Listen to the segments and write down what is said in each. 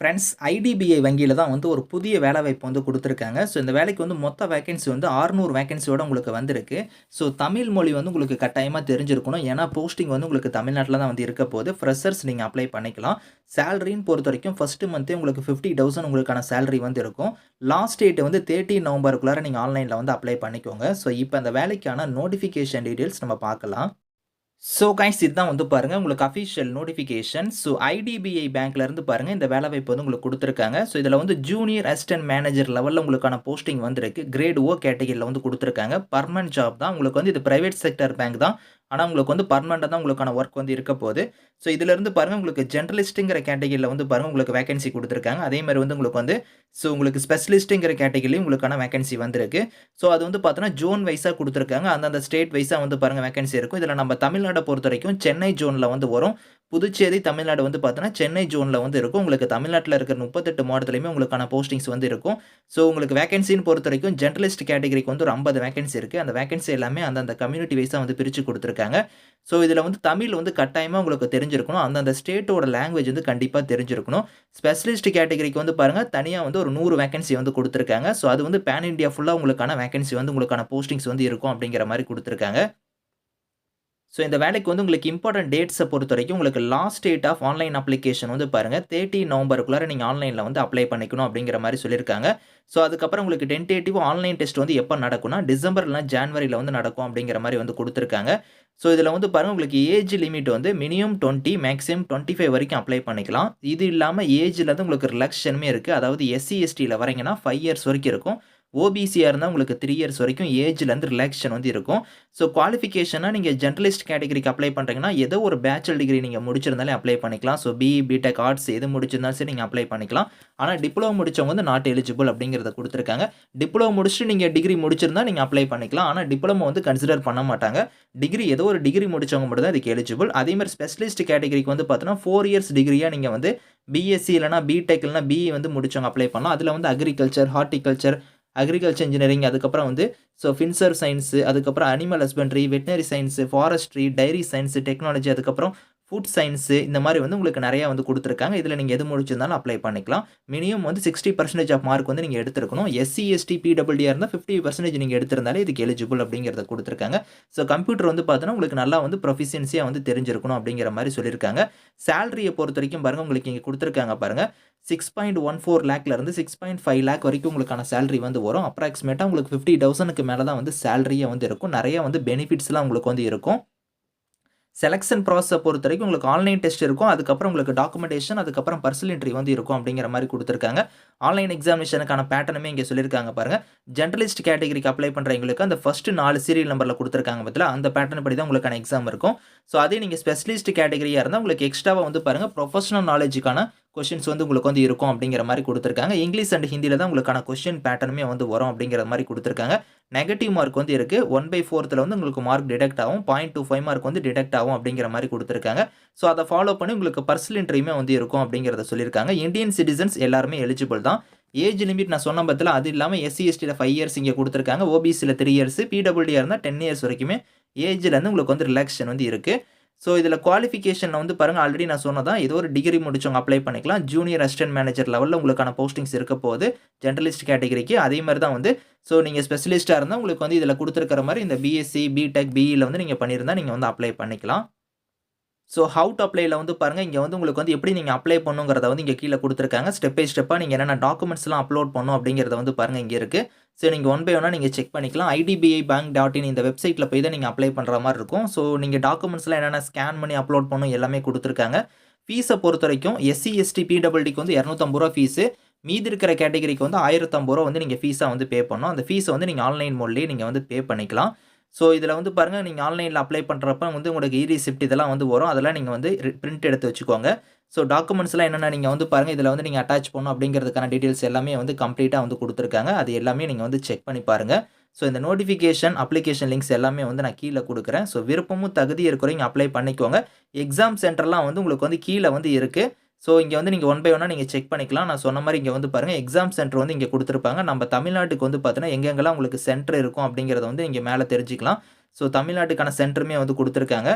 Friends IDBI வங்கியில தான் வந்து ஒரு புதிய வேலைவாய்ப்பு வந்து கொடுத்துருக்காங்க ஸோ இந்த வேலைக்கு வந்து மொத்த வேக்கன்சி வந்து 600 வேக்கன்சியோட உங்களுக்கு வந்திருக்கு. ஸோ தமிழ் மொழி வந்து உங்களுக்கு கட்டாயமாக தெரிஞ்சிருக்கணும். ஏன்னா போஸ்டிங் வந்து உங்களுக்கு தமிழ்நாட்டில் தான் வந்து இருக்க போது. ஃப்ரெஷர்ஸ் நீங்கள் அப்ளை பண்ணிக்கலாம். சேலரின்னு பொறுத்தவரைக்கும் ஃபஸ்ட்டு மந்த்தே உங்களுக்கு 50,000 உங்களுக்கான சேலரி வந்து இருக்கும். லாஸ்ட் டேட் வந்து 30 நவம்பருக்குள்ளார நீங்கள் ஆன்லைனில் வந்து அப்ளை பண்ணிக்கோங்க. ஸோ இப்போ அந்த வேலைக்கான நோட்டிஃபிகேஷன் டீட்டெயில்ஸ் நம்ம பார்க்கலாம். ஸோ கைஸ் இதுதான் வந்து பாருங்க உங்களுக்கு அஃபிஷியல் நோட்டிஃபிகேஷன். ஸோ ஐடிபிஐ பேங்க்ல இருந்து பாருங்க இந்த வேலைவாய்ப்பு வந்து உங்களுக்கு கொடுத்துருக்காங்க ஸோ இதில் வந்து ஜூனியர் அசிஸ்டன்ட் மேனேஜர் லெவலில் உங்களுக்கான போஸ்டிங் வந்திருக்கு. கிரேட் ஓ கேட்டகிரியில் வந்து கொடுத்துருக்காங்க பர்மனன்ட் ஜாப் தான். உங்களுக்கு வந்து இது பிரைவேட் செக்டார் பேங்க் தான். ஆனால் உங்களுக்கு வந்து பெர்மனன்ட்டா தான் உங்களுக்கான ஒர்க் வந்து இருக்க போகுது ஸோ இதிலிருந்து பாருங்கள் பாருங்க உங்களுக்கு ஜென்ரலிஸ்ட்டுங்கிற கேட்டகிரியில் வந்து பாருங்க உங்களுக்கு வேகன்சி கொடுத்துருக்காங்க அதே மாதிரி வந்து உங்களுக்கு வந்து ஸோ உங்களுக்கு ஸ்பெஷலிஸ்ட்டுங்கிற கேட்டகிரிலையும் உங்களுக்கான வேகன்சி வந்திருக்கு. ஸோ அது வந்து பார்த்தோன்னா ஜோன் வைஸாக கொடுத்துருக்காங்க அந்தந்த ஸ்டேட் வைஸாக வந்து பாருங்கள் வேகன்சி இருக்கும். இதில் நம்ம தமிழ்நாட்டை பொறுத்த வரைக்கும் சென்னை ஜோனில் வந்து வரும். புதுச்சேரி, தமிழ்நாடு வந்து பார்த்தோன்னா சென்னை ஜோனில் வந்து இருக்கும். உங்களுக்கு தமிழ்நாட்டில் இருக்கிற 38 மாவட்டத்திலயுமே உங்களுக்கான போஸ்டிங்ஸ் வந்து இருக்கும். ஸோ உங்களுக்கு வேக்கன்சியின் பொறுத்த வரைக்கும் ஜெனரலிஸ்ட் கேட்டகரிக்கு வந்து ஒரு ஐம்பது வேகன்சி இருக்குது அந்த வேகன்சி எல்லாமே அந்தந்த கம்யூனிட்டி வைஸாக வந்து பிரித்து கொடுத்துருக்காங்க ஸோ இதில் வந்து தமிழ் வந்து கட்டாயமாக உங்களுக்கு தெரிஞ்சிருக்கணும். அந்தந்த ஸ்டேட்டோட லாங்குவேஜ் வந்து கண்டிப்பாக தெரிஞ்சிருக்கணும். ஸ்பெஷலிஸ்ட் கேட்டகரிக்கு வந்து பாருங்க தனியாக வந்து ஒரு நூறு வேகன்சி வந்து கொடுத்துருக்காங்க ஸோ அது வந்து பேன் இண்டியா ஃபுல்லாக உங்களுக்கான வேக்கன்சி வந்து உங்களுக்கான போஸ்டிங்ஸ் வந்து இருக்கும் அப்படிங்கிற மாதிரி கொடுத்துருக்காங்க ஸோ இந்த வேலைக்கு வந்து உங்களுக்கு இம்பார்ட்டன்ட் பொறுத்த வரைக்கும் உங்களுக்கு last date of online application வந்து பாருங்கள் தேர்ட்டி நவம்பருக்குள்ளார நீங்கள் ஆன்லைனில் வந்து அப்ளை பண்ணிக்கணும் அப்படிங்கிற மாதிரி சொல்லியிருக்காங்க. ஸோ அதுக்கப்புறம் உங்களுக்கு டென்டேட்டிவ் ஆன்லைன் டெஸ்ட் வந்து எப்போ நடக்கும்னா, டிசம்பர் இல்லனா வந்து நடக்கும் அப்படிங்கிற மாதிரி வந்து கொடுத்துருக்காங்க ஸோ இதில் வந்து பாருங்கள் உங்களுக்கு ஏஜ் லிமிட் வந்து மினிமம் 20 மேக்ஸிமம் 25 வரைக்கும் அப்ளை பண்ணிக்கலாம். இது இல்லாமல் ஏஜில் வந்து உங்களுக்கு ரிலக்ஷனுமே இருக்குது அதாவது எஸ்சி, எஸ்டியில் வரீங்கன்னா ஃபைவ் இயர்ஸ் வரைக்கும் இருக்கும். ஓபிசியாக இருந்தால் உங்களுக்கு த்ரீ இயர்ஸ் வரைக்கும் ஏஜ்லேருந்து ரிலாக்ஷன் வந்து இருக்கும். ஸோ குவாலிஃபிகேஷனாக நீங்கள் ஜெனரலிஸ்ட் கேட்டகரிக்கு அப்ளை பண்ணுறீங்கன்னா ஏதோ ஒரு பேச்சுலர் டிகிரி நீங்கள் முடிச்சிருந்தாலே அப்ளை பண்ணிக்கலாம். ஸோ பிஇ, பிடெக், ஆர்ட்ஸ் எது முடிச்சிருந்தாலும் சரி நீங்கள் அப்ளை பண்ணிக்கலாம். ஆனால் டிப்ளமோ முடித்தவங்க வந்து நாட் எலிஜிபிள் அப்படிங்கிறத கொடுத்துருக்காங்க டிப்ளமோ முடிச்சுட்டு நீங்கள் டிகிரி முடிச்சிருந்தா நீங்கள் அப்ளை பண்ணிக்கலாம். ஆனால் டிப்ளமோ வந்து கன்சிடர் பண்ண மாட்டாங்க. டிகிரி ஏதோ ஒரு டிகிரி முடித்தவங்க மட்டும் தான் இதுக்கு எலிஜிபிள். அதேமாதிரி ஸ்பெஷலிஸ்ட் கேட்டகரிக்கு வந்து பார்த்தோன்னா ஃபோர் இயர்ஸ் டிகிரியாக நீங்கள் வந்து பிஎஸ்சி இல்லைனா பிடெக் இல்லைனா பிஇ வந்து முடிச்சவங்க அப்ளை பண்ணலாம். அதில் வந்து அக்ரிகல்ச்சர், ஹார்ட்டிகல்ச்சர், அக்ரிகல்ச்சர் இன்ஜினியரிங் அதுக்கப்புறம் வந்து ஸோ ஃபின்சர் சயின்ஸு அதுக்கப்புறம் animal husbandry, veterinary science forestry, dairy science technology அதுக்கப்புறம் ஃபுட் சயின்ஸு இந்த மாதிரி வந்து உங்களுக்கு நிறையா வந்து கொடுத்துருக்காங்க இதில் நீங்கள் எது முடிச்சிருந்தாலும் அப்ளை பண்ணிக்கலாம். மினிமம் வந்து 60% ஆஃப் மார்க் வந்து நீங்கள் எடுத்துருக்கணும் எஸ்சி, எஸ்டி, பிடபிள்யூடியா இருந்தா 50% நீங்க எடுத்திருந்தாலே இதுக்கு எலிஜிபிள் அப்படிங்கிறத கொடுத்துருக்காங்க ஸோ கம்ப்யூட்டர் வந்து பார்த்தோன்னா உங்களுக்கு நல்லா வந்து ப்ரொஃபிஷியன்சியாக வந்து தெரிஞ்சிருக்கணும் அப்படிங்கிற மாதிரி சொல்லியிருக்காங்க. சேலரியை பொறுத்த வரைக்கும் பாருங்க உங்களுக்கு இங்க குடுத்துருக்காங்க பாருங்க. 6.14 லேக்ல இருந்து 6.5 லேக் வரைக்கும் உங்களுக்கான சேலரி வந்து வரும். அப்ராக்சிமேட்டாக உங்களுக்கு ஃபிஃப்டி தௌசண்ட்க்கு மேலே தான் வந்து சேலரியே வந்து இருக்கும். நிறைய வந்து பெனிஃபிட்ஸ்லாம் உங்களுக்கு வந்து இருக்கும். செலெக்ஷன் செலக்ஷன் பொறுத்த வரைக்கும் உங்களுக்கு ஆன்லைன் டெஸ்ட் இருக்கும். அதுக்கப்புறம் உங்களுக்கு டாக்குமெண்டேஷன் அதுக்கப்புறம் பர்சனல் இன்ட்ரி வந்து இருக்கும் அப்படிங்கிற மாதிரி கொடுத்துருக்காங்க ஆன்லைன் எக்ஸாமினேஷனுக்கான பேட்டர்னுமே இங்கே சொல்லியிருக்காங்க பாருங்க. ஜெனரலிஸ்ட் கேட்டகரிக்கு அப்ளை பண்ணுறவங்களுக்கு அந்த ஃபர்ஸ்ட் நாலு சீரியல் நம்பரில் கொடுத்துருக்காங்க பாத்தீங்களா, அந்த பேட்டர்ன் படி தான் உங்களுக்கான எக்ஸாம் இருக்கும். ஸோ அதே நீங்கள் ஸ்பெஷலிஸ்ட் கேட்டகரியாக இருந்தால் உங்களுக்கு எக்ஸ்ட்ராவாக வந்து பாருங்க ப்ரொஃபஷனல் நாலேஜுக்கான கொஷின்ஸ் வந்து உங்களுக்கு வந்து இருக்கும் அப்படிங்கிற மாதிரி கொடுத்துருக்காங்க இங்கிலீஷ் அண்ட் ஹிந்தியில் தான் உங்களுக்கான கொஷின் பேட்டர்னுமே வந்து வரும் அப்படிங்கிற மாதிரி கொடுத்துருக்காங்க நெகட்டிவ் மார்க் வந்து இருக்குது ஒன் பை ஃபோர்த்தில் வந்து உங்களுக்கு மார்க் டிடக்ட் ஆகும். 0.25 மார்க் வந்து டிடக்ட் ஆகும் அப்படிங்கிற மாதிரி கொடுத்துருக்காங்க ஸோ அதை ஃபாலோ பண்ணி உங்களுக்கு பர்சனல் இன்ட்ரியுமே வந்து இருக்கும் அப்படிங்கிறத சொல்லியிருக்காங்க. இந்தியன் சிட்டிசன்ஸ் எல்லாருமே எலிஜிபிள் தான். ஏஜ் லிமிட் நான் சொன்ன பத்தில் அது இல்லாமல் எஸ்சி, எஸ்டியில் ஃபைவ் இயர்ஸ் இங்கே கொடுத்துருக்காங்க ஓபிசியில் த்ரீ இயர்ஸ், பிடபிள்யூடியாக இருந்தால் டென் இயர்ஸ் வரைக்குமே ஏஜ்லேருந்து உங்களுக்கு வந்து ரிலாக்ஷன் வந்து இருக்குது ஸோ இதில் குவாலிஃபிகேஷனில் வந்து பாருங்கள் ஆல்ரெடி நான் சொன்னதான் ஏதோ ஒரு டிகிரி முடிச்சவங்க அப்ளை பண்ணிக்கலாம். ஜூனியர் அசிஸ்டன்ட் மேனேஜர் லெவலில் உங்களுக்கான போஸ்டிங்ஸ் இருக்க போகுது ஜென்ரலிஸ்ட் கேட்டகரிக்கு அதே மாதிரி தான் வந்து ஸோ நீங்கள் ஸ்பெஷலிஸ்ட்டாக இருந்தால் உங்களுக்கு வந்து இதில் கொடுத்துருக்கிற மாதிரி இந்த பிஎஸ்சி, பிடெக், பிஇயில் வந்து நீங்கள் பண்ணியிருந்தால் நீங்கள் வந்து அப்ளை பண்ணிக்கலாம். ஸோ ஹவு டு அப்ளைல வந்து பாருங்கள் இங்கே வந்து உங்களுக்கு வந்து எப்படி நீங்கள் அப்ளை பண்ணணுங்கிறத வந்து இங்கே கீழே கொடுத்துருக்காங்க ஸ்டெப் பை ஸ்டெப்பாக நீங்கள் என்னென்ன டாக்குமெண்ட்ஸ்லாம் அப்லோட் பண்ணணும் அப்படிங்கிறத வந்து பாருங்கள் இங்கே இருக்குது ஸோ நீங்கள் ஒன் பை ஒன்னா நீங்கள் செக் பண்ணிக்கலாம். ஐடிபிஐ பேங்க் டாட் இன் இந்த வெப்சைட்டில் போய் தான் நீங்கள் அப்ளை பண்ணுற மாதிரி இருக்கும். ஸோ நீங்கள் டாக்குமெண்ட்ஸ்லாம் என்னென்ன ஸ்கேன் பண்ணி அப்லோட் பண்ணணும் எல்லாமே கொடுத்துருக்காங்க ஃபீஸை பொறுத்த பொறுத்தவரைக்கும் எஸ்சி, எஸ்டி, பிடபிள்டிக்கு வந்து இரநூத்தம்பது ரூபா ஃபீஸு. மீதி இருக்கிற கேட்டகரிக்கு வந்து ஆயிரத்தம்பது ரூபா வந்து நீங்கள் ஃபீஸாக வந்து பே பண்ணணும். அந்த ஃபீஸை வந்து நீங்கள் ஆன்லைன் மோட்லயே நீங்கள் வந்து பே பண்ணிக்கலாம். ஸோ இதில் வந்து பாருங்கள் நீங்கள் ஆன்லைனில் அப்ளை பண்ணுறப்ப வந்து உங்களுக்கு e இ ரிசிப்ட் இதெல்லாம் வந்து வரும். அதெல்லாம் நீங்கள் வந்து பிரிண்ட் எடுத்து வச்சுக்கோங்க. ஸோ டாக்குமெண்ட்ஸ்லாம் என்னென்ன நீங்கள் வந்து பாருங்கள் இதில் வந்து நீங்கள் அட்டாச் பண்ணணும் அப்படிங்கிறதுக்கான டீட்டெயில்ஸ் எல்லாமே வந்து கம்ப்ளீட்டாக வந்து கொடுத்துருக்காங்க அது எல்லாமே நீங்கள் வந்து செக் பண்ணி பாருங்கள் ஸோ இந்த நோட்டிஃபிகேஷன், அப்ளிகேஷன் லிங்க்ஸ் எல்லாமே வந்து நான் கீழே கொடுக்குறேன் ஸோ விருப்பமும் தகுதி இருக்கிறவங்க அப்ளை பண்ணிக்கோங்க. எக்ஸாம் சென்டர்லாம் வந்து உங்களுக்கு வந்து கீழே வந்து இருக்குது ஸோ இங்கே வந்து நீங்கள் ஒன் பை ஒன்னாக நீங்கள் செக் பண்ணிக்கலாம். நான் சொன்ன மாதிரி இங்கே வந்து பாருங்கள் எக்ஸாம் சென்டர் வந்து இங்கே கொடுத்துருப்பாங்க. நம்ம தமிழ்நாட்டுக்கு வந்து பார்த்தீங்கன்னா எங்கெங்கெல்லாம் உங்களுக்கு சென்டர் இருக்கும் அப்படிங்கிறத வந்து இங்கே மேலே தெரிஞ்சிக்கலாம். ஸோ தமிழ்நாட்டுக்கான சென்டருமே வந்து கொடுத்துருக்காங்க.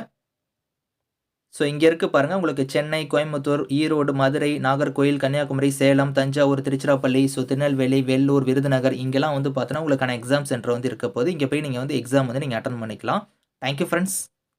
ஸோ இங்கே இருக்குது பாருங்கள் உங்களுக்கு சென்னை கோயம்புத்தூர் ஈரோடு மதுரை நாகர்கோயில் கன்னியாகுமரி சேலம் தஞ்சாவூர் திருச்சிராப்பள்ளி ஸோ திருநெல்வேலி வெள்ளூர் விருதுநகர் இங்கெல்லாம் வந்து பார்த்தோன்னா உங்களுக்கான எக்ஸாம் சென்டர் வந்து இருக்க போது இங்கே போய் நீங்கள் வந்து எக்ஸாம் வந்து நீங்கள் அட்டன் பண்ணிக்கலாம். Thank you friends